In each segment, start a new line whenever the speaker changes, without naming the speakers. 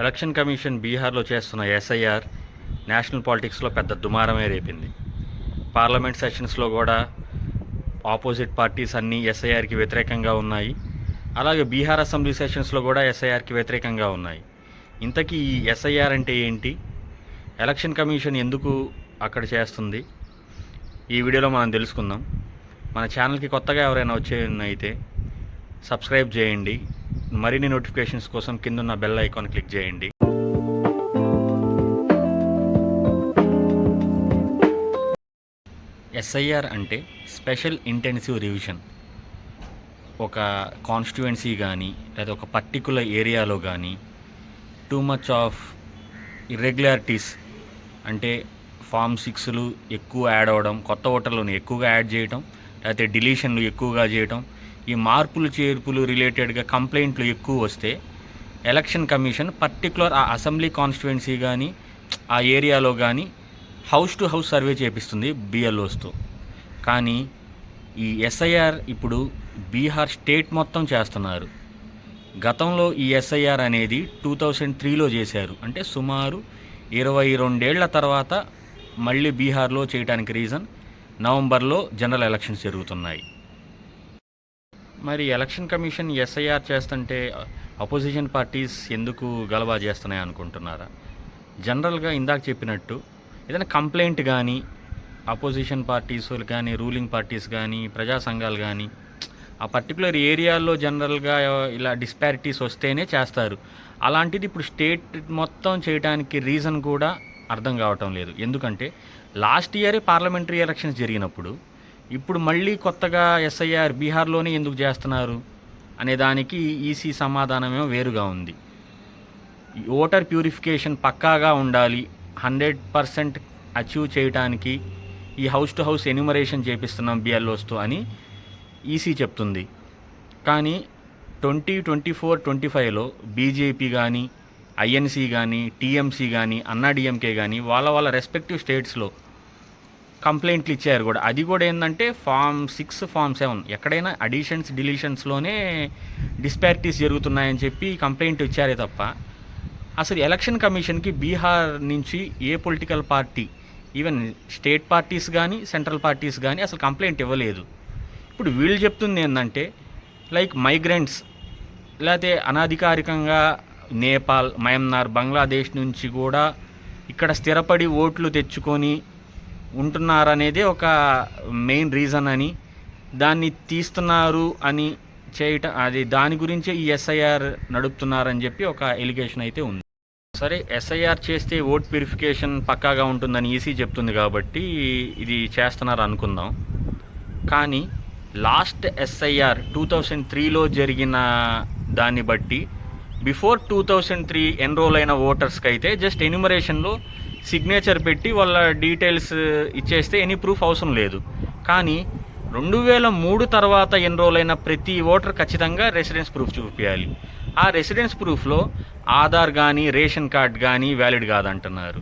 Election commission బీహార్లో చేస్తున్న SIR national పాలిటిక్స్లో పెద్ద దుమారమే రేపింది. పార్లమెంట్ సెషన్స్లో కూడా ఆపోజిట్ పార్టీస్ అన్నీ ఎస్ఐఆర్కి వ్యతిరేకంగా ఉన్నాయి. అలాగే బీహార్ అసెంబ్లీ సెషన్స్లో కూడా ఎస్ఐఆర్కి వ్యతిరేకంగా ఉన్నాయి. ఇంతకీ ఈ ఎస్ఐఆర్ అంటే ఏంటి? ఎలక్షన్ కమిషన్ ఎందుకు అక్కడ చేస్తుంది? ఈ వీడియోలో మనం తెలుసుకుందాం. మన ఛానల్కి కొత్తగా ఎవరైనా వచ్చే అయితే సబ్స్క్రైబ్ చేయండి. మరిన్ని నోటిఫికేషన్స్ కోసం కిందున్న బెల్ ఐకాన్ క్లిక్ చేయండి. ఎస్ఐఆర్ అంటే స్పెషల్ ఇంటెన్సివ్ రివిజన్. ఒక కాన్స్టిట్యువెన్సీ కానీ లేదా ఒక పర్టికులర్ ఏరియాలో కానీ టూ మచ్ ఆఫ్ ఇర్రెగ్యులారిటీస్ అంటే ఫామ్ సిక్స్లు ఎక్కువ యాడ్ అవ్వడం కొత్త ఓటర్లను ఎక్కువగా యాడ్ చేయటం లేకపోతే డిలీషన్లు ఎక్కువగా చేయటం ఈ మార్పులు చేర్పులు రిలేటెడ్గా కంప్లైంట్లు ఎక్కువ వస్తే ఎలక్షన్ కమిషన్ పర్టికులర్ ఆ అసెంబ్లీ కాన్స్టిట్యుయెన్సీ కానీ ఆ ఏరియాలో కానీ హౌస్ టు హౌస్ సర్వే చేపిస్తుంది బిఎల్ఓస్తో. కానీ ఈ ఎస్ఐఆర్ ఇప్పుడు బీహార్ స్టేట్ మొత్తం చేస్తున్నారు. గతంలో ఈ ఎస్ఐఆర్ అనేది టూ థౌజండ్ త్రీలో చేశారు. అంటే సుమారు ఇరవై రెండేళ్ళ తర్వాత మళ్ళీ బీహార్లో చేయడానికి రీజన్ నవంబర్లో జనరల్ ఎలక్షన్స్ జరుగుతున్నాయి. మరి ఎలక్షన్ కమిషన్ ఎస్ఐఆర్ చేస్తుంటే అపోజిషన్ పార్టీస్ ఎందుకు గలబా చేస్తున్నాయి అనుకుంటున్నారా? జనరల్గా ఇందాక చెప్పినట్టు ఏదైనా కంప్లైంట్ కానీ అపోజిషన్ పార్టీస్ కానీ రూలింగ్ పార్టీస్ కానీ ప్రజా సంఘాలు కానీ ఆ పర్టికులర్ ఏరియాల్లో జనరల్గా ఇలా డిస్పారిటీస్ వస్తేనే చేస్తారు. అలాంటిది ఇప్పుడు స్టేట్ మొత్తం చేయడానికి రీజన్ కూడా అర్థం కావటం లేదు. ఎందుకంటే లాస్ట్ ఇయరే పార్లమెంటరీ ఎలక్షన్స్ జరిగినప్పుడు ఇప్పుడు మళ్ళీ కొత్తగా ఎస్ఐఆర్ బీహార్లోనే ఎందుకు చేస్తున్నారు అనే దానికి ఈసీ సమాధానమేమో వేరుగా ఉంది. ఓటర్ ప్యూరిఫికేషన్ పక్కాగా ఉండాలి హండ్రెడ్ పర్సెంట్ అచీవ్ చేయడానికి ఈ హౌస్ టు హౌస్ ఎన్యూమరేషన్ చేపిస్తున్నాం బిఎల్ఓస్తో అని ఈసీ చెప్తుంది. కానీ ట్వంటీ ట్వంటీ ఫోర్ ట్వంటీ ఫైవ్లో బీజేపీ కానీ ఐఎన్సీ కానీ టీఎంసీ కానీ అన్నాడీఎంకే కానీ వాళ్ళ వాళ్ళ రెస్పెక్టివ్ స్టేట్స్లో కంప్లైంట్లు ఇచ్చారు కూడా. అది కూడా ఏంటంటే ఫామ్ సిక్స్ ఫామ్ సెవెన్. ఎక్కడైనా అడిషన్స్ డిలీషన్స్లోనే డిస్పారిటీస్ జరుగుతున్నాయని చెప్పి కంప్లైంట్ ఇచ్చారే తప్ప అసలు ఎలక్షన్ కమిషన్కి బీహార్ నుంచి ఏ political party even state parties కానీ సెంట్రల్ పార్టీస్ కానీ అసలు కంప్లైంట్ ఇవ్వలేదు. ఇప్పుడు వీళ్ళు చెప్తుంది ఏంటంటే లైక్ మైగ్రెంట్స్ లేకపోతే అనాధికారికంగా నేపాల్ మయన్మార్ బంగ్లాదేశ్ నుంచి కూడా ఇక్కడ స్థిరపడి ఓట్లు తెచ్చుకొని ఉంటున్నారనేదే ఒక మెయిన్ రీజన్ అని దాన్ని తీస్తున్నారు అని చేయటం అది దాని గురించే ఈ ఎస్ఐఆర్ నడుపుతున్నారని చెప్పి ఒక ఎలిగేషన్ అయితే ఉంది. సరే ఎస్ఐఆర్ చేస్తే ఓట్ ప్యూరిఫికేషన్ పక్కాగా ఉంటుందని ఈసీ చెప్తుంది కాబట్టి ఇది చేస్తున్నారు అనుకుందాం. కానీ లాస్ట్ ఎస్ఐఆర్ టూ థౌజండ్ త్రీలో జరిగిన దాన్ని బట్టి before two thousand three enroll అయిన ఓటర్స్కి అయితే జస్ట్ ఎన్యుమరేషన్లో సిగ్నేచర్ పెట్టి వాళ్ళ డీటెయిల్స్ ఇచ్చేస్తే ఎనీ ప్రూఫ్ అవసరం లేదు. కానీ రెండు వేల మూడు తర్వాత ఎన్రోల్ అయిన ప్రతి ఓటర్ ఖచ్చితంగా రెసిడెన్స్ ప్రూఫ్ చూపించాలి ఆ రెసిడెన్స్ ప్రూఫ్లో ఆధార్ కానీ రేషన్ కార్డ్ కానీ వ్యాలిడ్ కాదంటున్నారు.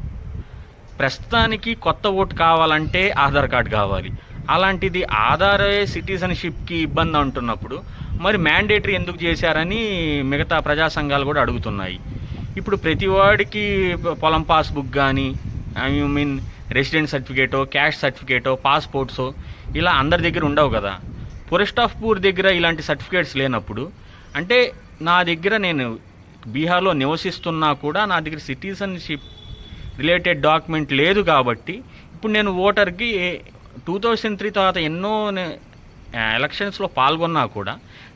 ప్రస్తుతానికి కొత్త ఓటు కావాలంటే ఆధార్ కార్డ్ కావాలి. అలాంటిది ఆధారే సిటిజన్షిప్కి ఇబ్బంది అంటున్నప్పుడు మరి మ్యాండేటరీ ఎందుకు చేశారని మిగతా ప్రజా సంఘాలు కూడా అడుగుతున్నాయి. ఇప్పుడు ప్రతి వాడికి పొలం పాస్బుక్ కానీ ఐ మీన్ రెసిడెంట్ సర్టిఫికేటో క్యాష్ సర్టిఫికేటో పాస్పోర్ట్సో ఇలా అందరి దగ్గర ఉండవు కదా. ఫారెస్ట్ ఆఫ్ పూర్ దగ్గర ఇలాంటి సర్టిఫికేట్స్ లేనప్పుడు అంటే నా దగ్గర నేను బీహార్లో నివసిస్తున్నా కూడా నా దగ్గర సిటిజన్షిప్ రిలేటెడ్ డాక్యుమెంట్ లేదు కాబట్టి ఇప్పుడు నేను ఓటర్కి టూ థౌజండ్ త్రీ తర్వాత ఎన్నో ఎలక్షన్స్లో పాల్గొన్నా కూడా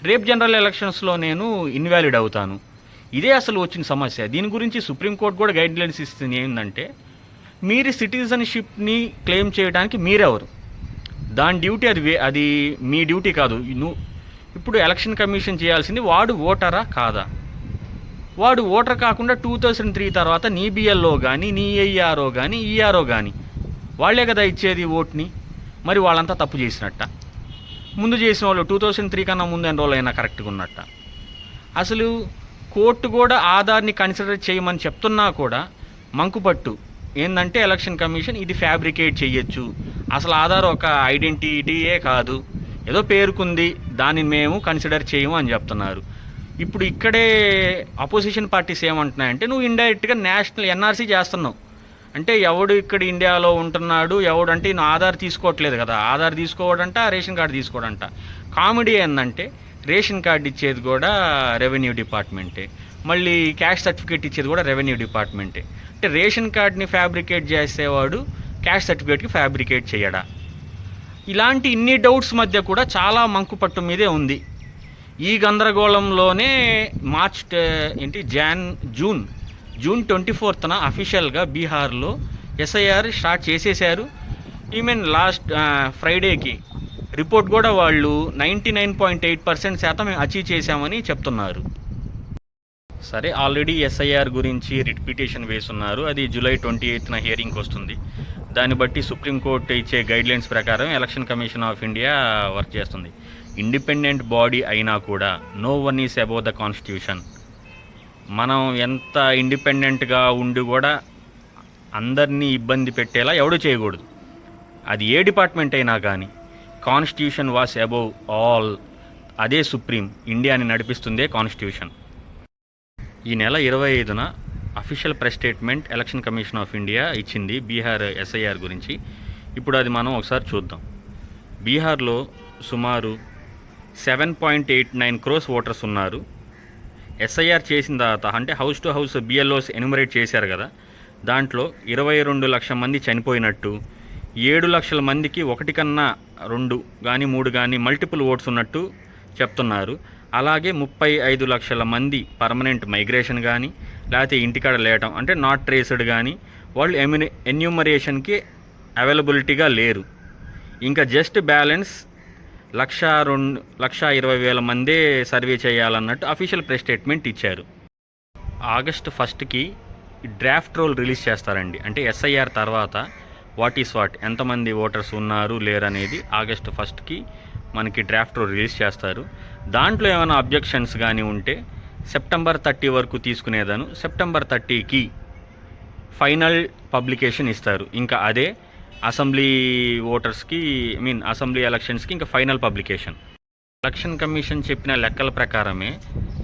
రేపు జనరల్ ఎలక్షన్స్లో నేను ఇన్వాలిడ్ అవుతాను. ఇదే అసలు వచ్చిన సమస్య. దీని గురించి సుప్రీంకోర్టు కూడా గైడ్ లైన్స్ ఇస్తుంది ఏంటంటే మీరు సిటిజన్షిప్ని క్లెయిమ్ చేయడానికి మీరెవరు? దాని డ్యూటీ అది అది మీ డ్యూటీ కాదు. నువ్వు ఇప్పుడు ఎలక్షన్ కమిషన్ చేయాల్సింది వాడు ఓటరా కాదా? వాడు ఓటర్ కాకుండా టూ థౌజండ్ త్రీ తర్వాత నీ బిఎల్ఓ కానీ నీ ఏఆర్ఓ కానీ ఈఆర్ఓ కానీ వాళ్ళే కదా ఇచ్చేది ఓట్ని? మరి వాళ్ళంతా తప్పు చేసినట్ట. ముందు చేసిన వాళ్ళు టూ థౌజండ్ త్రీ కన్నా ముందు ఎన్రోల్ అయినా కరెక్ట్గా ఉన్నట్ట. అసలు కోర్టు కూడా ఆధార్ని కన్సిడర్ చేయమని చెప్తున్నా కూడా మంకుపట్టు ఏంటంటే ఎలక్షన్ కమిషన్ ఇది ఫ్యాబ్రికేట్ చేయొచ్చు అసలు ఆధార్ ఒక ఐడెంటిటీయే కాదు. ఏదో పేరుకుంది దాన్ని మేము కన్సిడర్ చేయము అని చెప్తున్నారు. ఇప్పుడు ఇక్కడే అపోజిషన్ పార్టీస్ ఏమంటున్నాయంటే నువ్వు ఇండైరెక్ట్గా నేషనల్ ఎన్ఆర్సీ చేస్తున్నావు. అంటే ఎవడు ఇక్కడ ఇండియాలో ఉంటున్నాడు ఎవడు అంటే నువ్వు ఆధార్ తీసుకోవట్లేదు కదా. ఆధార్ తీసుకోవడంట రేషన్ కార్డు తీసుకోవడంట. కామెడీ ఏంటంటే రేషన్ కార్డు ఇచ్చేది కూడా రెవెన్యూ డిపార్ట్మెంటే. మళ్ళీ క్యాష్ సర్టిఫికేట్ ఇచ్చేది కూడా రెవెన్యూ డిపార్ట్మెంటే. అంటే రేషన్ కార్డ్ని ఫ్యాబ్రికేట్ చేసేవాడు క్యాష్ సర్టిఫికేట్కి ఫ్యాబ్రికేట్ చేయడా? ఇలాంటి ఇన్ని డౌట్స్ మధ్య కూడా చాలా మంకుపట్టు మీదే ఉంది. ఈ గందరగోళంలోనే మార్చ్ ఏంటి జాన్ జూన్ జూన్ ట్వంటీ ఫోర్త్న అఫీషియల్గా బీహార్లో ఎస్ఐఆర్ స్టార్ట్ చేసేశారు. ఈమెన్ లాస్ట్ ఫ్రైడేకి. రిపోర్ట్ కూడా వాళ్ళు ninety nine point eight percent శాతం అచీవ్ చేశామని చెప్తున్నారు. సరే ఆల్రెడీ ఎస్ఐఆర్ గురించి రిట్ పిటిషన్ వేసున్నారు. అది జూలై ట్వంటీ ఎయిత్న హియరింగ్కి వస్తుంది. దాన్ని బట్టి సుప్రీంకోర్టు ఇచ్చే గైడ్లైన్స్ ప్రకారం election commission of India work చేస్తుంది. ఇండిపెండెంట్ బాడీ అయినా కూడా no one is above the constitution. మనం ఎంత ఇండిపెండెంట్గా ఉండి కూడా అందరినీ ఇబ్బంది పెట్టేలా ఎవడు చేయకూడదు. అది ఏ డిపార్ట్మెంట్ అయినా కానీ కాన్స్టిట్యూషన్ వాస్ అబౌవ్ ఆల్ అదే సుప్రీం. ఇండియాని నడిపిస్తుందే కాన్స్టిట్యూషన్ ఈ నెల ఇరవై ఐదున official press statement election commission of India ఇచ్చింది బీహార్ ఎస్ఐఆర్ గురించి. ఇప్పుడు అది మనం ఒకసారి చూద్దాం. బీహార్లో సుమారు seven point eight nine crores voters ఉన్నారు. ఎస్ఐఆర్ చేసిన తర్వాత అంటే house to house BLOs enumerate చేశారు కదా. దాంట్లో ఇరవై రెండు లక్షల మంది చనిపోయినట్టు ఏడు లక్షల మందికి ఒకటి కన్నా రెండు కానీ మూడు కానీ మల్టిపుల్ ఓట్స్ ఉన్నట్టు చెప్తున్నారు. అలాగే ముప్పై ఐదు లక్షల మంది పర్మనెంట్ మైగ్రేషన్ కానీ లేకపోతే ఇంటికాడ లేయటం అంటే నాట్ ట్రేస్డ్ కానీ వాళ్ళు ఎమ్యూని ఎన్యూమరేషన్కి అవైలబిలిటీగా లేరు. ఇంకా జస్ట్ బ్యాలెన్స్ లక్ష రెండు లక్ష ఇరవై వేల మందే సర్వే చేయాలన్నట్టు అఫీషియల్ ప్రెస్ స్టేట్మెంట్ ఇచ్చారు. ఆగస్ట్ ఫస్ట్కి డ్రాఫ్ట్ రోల్ రిలీజ్ చేస్తారండి. అంటే ఎస్ఐఆర్ తర్వాత వాట్ ఈస్ వాట్ ఎంతమంది ఓటర్స్ ఉన్నారు లేరనేది ఆగస్టు ఆగస్ట్ ఫస్ట్కి మనకి డ్రాఫ్ట్ రిలీజ్ చేస్తారు. దాంట్లో ఏమైనా అబ్జెక్షన్స్ కానీ ఉంటే సెప్టెంబర్ థర్టీ వరకు తీసుకునేదాను. సెప్టెంబర్ థర్టీకి ఫైనల్ పబ్లికేషన్ ఇస్తారు. ఇంకా అదే అసెంబ్లీ ఓటర్స్కి ఐ మీన్ అసెంబ్లీ ఎలక్షన్స్కి ఇంకా ఫైనల్ పబ్లికేషన్. ఎలక్షన్ కమిషన్ చెప్పిన లెక్కల ప్రకారమే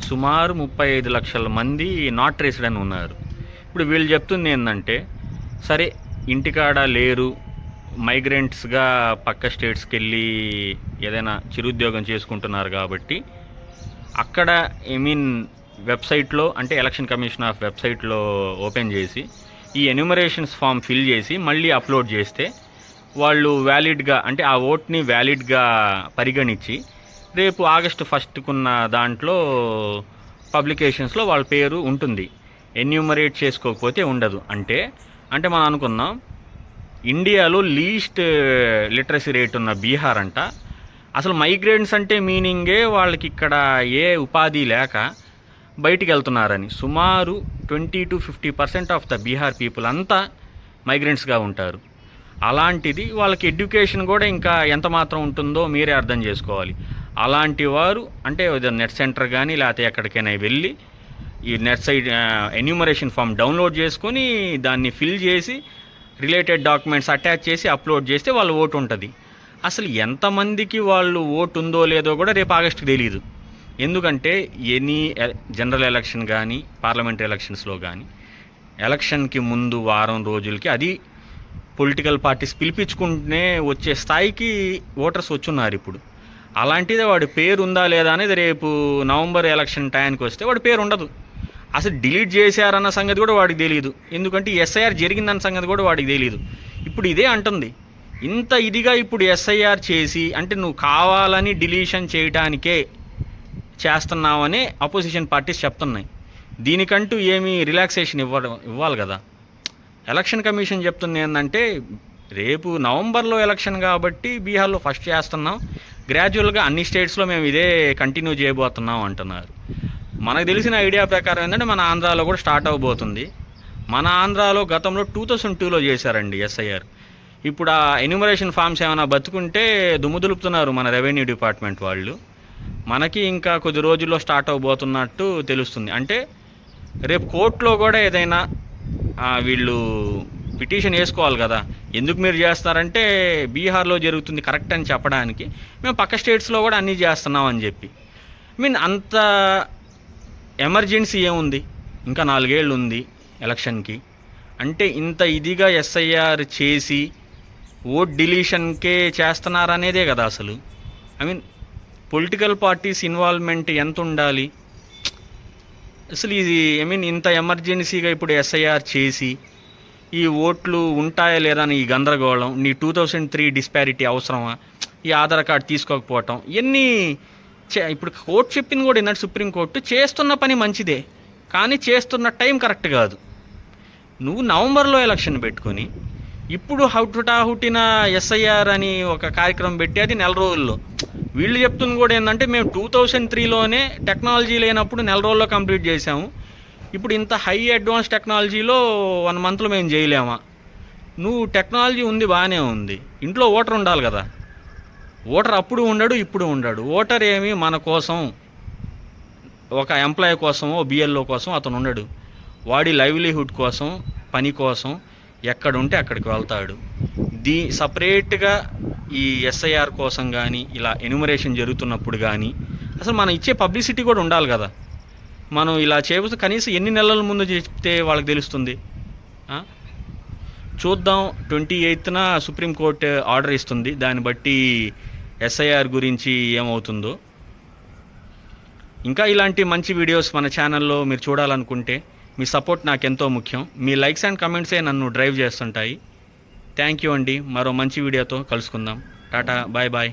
సుమారు ముప్పై ఐదు లక్షల మంది నాట్ ట్రేస్డ్ అని ఉన్నారు. ఇప్పుడు వీళ్ళు చెప్తుంది ఏంటంటే సరే ఇంటికాడ లేరు. మైగ్రెంట్స్గా పక్క స్టేట్స్కి వెళ్ళి ఏదైనా చిరుద్యోగం చేసుకుంటున్నారు కాబట్టి అక్కడ ఐ మీన్ వెబ్సైట్లో అంటే ఎలక్షన్ కమిషన్ ఆఫ్ వెబ్సైట్లో ఓపెన్ చేసి ఈ ఎన్యూమరేషన్స్ ఫామ్ ఫిల్ చేసి మళ్ళీ అప్లోడ్ చేస్తే వాళ్ళు వ్యాలిడ్గా అంటే ఆ ఓట్ని వ్యాలిడ్గా పరిగణించి రేపు ఆగస్టు ఫస్ట్కున్న దాంట్లో పబ్లికేషన్స్లో వాళ్ళ పేరు ఉంటుంది. ఎన్యూమరేట్ చేసుకోకపోతే ఉండదు. అంటే అంటే మనం అనుకుందాం ఇండియాలో లీస్ట్ లిటరసీ రేట్ ఉన్న బీహార్ అంట. అసలు మైగ్రేంట్స్ అంటే మీనింగే వాళ్ళకి ఇక్కడ ఏ ఉపాధి లేక బయటికి వెళ్తున్నారని సుమారు twenty to fifty percent of the Bihar people అంతా మైగ్రెంట్స్గా ఉంటారు. అలాంటిది వాళ్ళకి ఎడ్యుకేషన్ కూడా ఇంకా ఎంత మాత్రం ఉంటుందో మీరే అర్థం చేసుకోవాలి. అలాంటి వారు అంటే నెట్ సెంటర్ కానీ లేకపోతే ఎక్కడికైనా వెళ్ళి ఈ net side enumeration form download చేసుకొని దాన్ని ఫిల్ చేసి రిలేటెడ్ డాక్యుమెంట్స్ అటాచ్ చేసి అప్లోడ్ చేస్తే వాళ్ళ ఓటు ఉంటుంది. అసలు ఎంతమందికి వాళ్ళు ఓటు ఉందో లేదో కూడా రేపు ఆగస్టుకి తెలియదు ఎందుకంటే ఎనీ జనరల్ ఎలక్షన్ కానీ పార్లమెంటరీ ఎలక్షన్స్లో కానీ ఎలక్షన్కి ముందు వారం రోజులకి అది పొలిటికల్ పార్టీస్ పిలిపించుకుంటూనే వచ్చే స్థాయికి ఓటర్స్ వచ్చున్నారు ఇప్పుడు. అలాంటిదే వాడి పేరు ఉందా లేదా అనేది రేపు నవంబర్ ఎలక్షన్ టైంకి వస్తే వాడి పేరు ఉండదు అసలు డిలీట్ చేశారన్న సంగతి కూడా వాడికి తెలియదు ఎందుకంటే ఎస్ఐఆర్ జరిగిందన్న సంగతి కూడా వాడికి తెలియదు ఇప్పుడు ఇదే అంటుంది. ఇంత ఇదిగా ఇప్పుడు ఎస్ఐఆర్ చేసి అంటే నువ్వు కావాలని డిలీషన్ చేయటానికే చేస్తున్నావని అపోజిషన్ పార్టీస్ చెప్తున్నాయి. దీనికంటూ ఏమీ రిలాక్సేషన్ ఇవ్వడం ఇవ్వాలి కదా. ఎలక్షన్ కమిషన్ చెప్తుంది ఏంటంటే రేపు నవంబర్లో ఎలక్షన్ కాబట్టి బీహార్లో ఫస్ట్ చేస్తున్నాం. గ్రాడ్యువల్గా అన్ని స్టేట్స్లో మేము ఇదే కంటిన్యూ చేయబోతున్నాం అంటున్నారు. మనకు తెలిసిన ఐడియా ప్రకారం ఏంటంటే మన ఆంధ్రాలో కూడా స్టార్ట్ అవబోతుంది. మన ఆంధ్రాలో గతంలో టూ థౌసండ్ టూలో చేశారండి ఎస్ఐఆర్. ఇప్పుడు ఆ ఎన్యూమరేషన్ ఫామ్స్ ఏమైనా బతుకుంటే దుమ్ముదులుపుతున్నారు మన రెవెన్యూ డిపార్ట్మెంట్ వాళ్ళు. మనకి ఇంకా కొద్ది రోజుల్లో స్టార్ట్ అవబోతున్నట్టు తెలుస్తుంది. అంటే రేపు కోర్టులో కూడా ఏదైనా వీళ్ళు పిటిషన్ వేసుకోవాలి కదా. ఎందుకు మీరు చేస్తారంటే బీహార్లో జరుగుతుంది కరెక్ట్ అని చెప్పడానికి. మేము పక్క స్టేట్స్లో కూడా అన్నీ చేస్తున్నాం అని చెప్పి. ఐ మీన్ అంత ఎమర్జెన్సీ ఏముంది? ఇంకా నాలుగేళ్ళు ఉంది ఎలక్షన్కి. అంటే ఇంత ఇదిగా ఎస్ఐఆర్ చేసి ఓట్ డిలీషన్కే చేస్తున్నారనేదే కదా అసలు. I mean political parties involvement ఎంత ఉండాలి అసలు ఇది ఐ మీన్ ఇంత ఎమర్జెన్సీగా ఇప్పుడు ఎస్ఐఆర్ చేసి ఈ ఓట్లు ఉంటాయా లేదా అని ఈ గందరగోళం నీ టూ థౌజండ్ త్రీ డిస్పారిటీ అవసరమా? ఈ ఆధార్ కార్డు తీసుకోకపోవటం ఇవన్నీ ఇప్పుడు కోర్టు చెప్పింది కూడా ఏంటంటే సుప్రీంకోర్టు చేస్తున్న పని మంచిదే కానీ చేస్తున్న టైం కరెక్ట్ కాదు. నువ్వు నవంబర్లో ఎలక్షన్ పెట్టుకొని ఇప్పుడు హౌటుటా ఎస్ఐఆర్ అని ఒక కార్యక్రమం పెట్టి అది నెల రోజుల్లో. వీళ్ళు చెప్తుంది కూడా ఏంటంటే మేము టూ థౌజండ్ త్రీలోనే టెక్నాలజీ లేనప్పుడు నెల రోజుల్లో కంప్లీట్ చేసాము ఇప్పుడు ఇంత హై అడ్వాన్స్ టెక్నాలజీలో వన్ మంత్లో మేము చేయలేమా? నువ్వు టెక్నాలజీ ఉంది బాగానే ఉంది. ఇంట్లో ఓటర్ ఉండాలి కదా. ఓటర్ అప్పుడు ఉండడు ఇప్పుడు ఉండడు. ఓటర్ ఏమి మన కోసం ఒక ఎంప్లాయ్ కోసమో బిఎల్ఓ కోసం అతను ఉండడు. వాడి లైవ్లీహుడ్ కోసం పని కోసం ఎక్కడ ఉంటే అక్కడికి వెళ్తాడు. దీ సపరేట్గా ఈ ఎస్ఐఆర్ కోసం కానీ ఇలా ఎన్యుమరేషన్ జరుగుతున్నప్పుడు కానీ అసలు మనం ఇచ్చే పబ్లిసిటీ కూడా ఉండాలి కదా. మనం ఇలా చేయవచ్చు కనీసం ఎన్ని నెలల ముందు చెప్తే వాళ్ళకి తెలుస్తుంది. చూద్దాం ట్వంటీ ఎయిత్న సుప్రీంకోర్టు ఆర్డర్ ఇస్తుంది. దాన్ని బట్టి ఎస్ఐఆర్ గురించి ఏమవుతుందో. ఇంకా ఇలాంటి మంచి వీడియోస్ మన ఛానల్లో మీరు చూడాలనుకుంటే మీ సపోర్ట్ నాకు ఎంతో ముఖ్యం. మీ లైక్స్ అండ్ కమెంట్సే నన్ను డ్రైవ్ చేస్తుంటాయి. థ్యాంక్ యూ అండి. మరో మంచి వీడియోతో కలుసుకుందాం. Tata bye bye.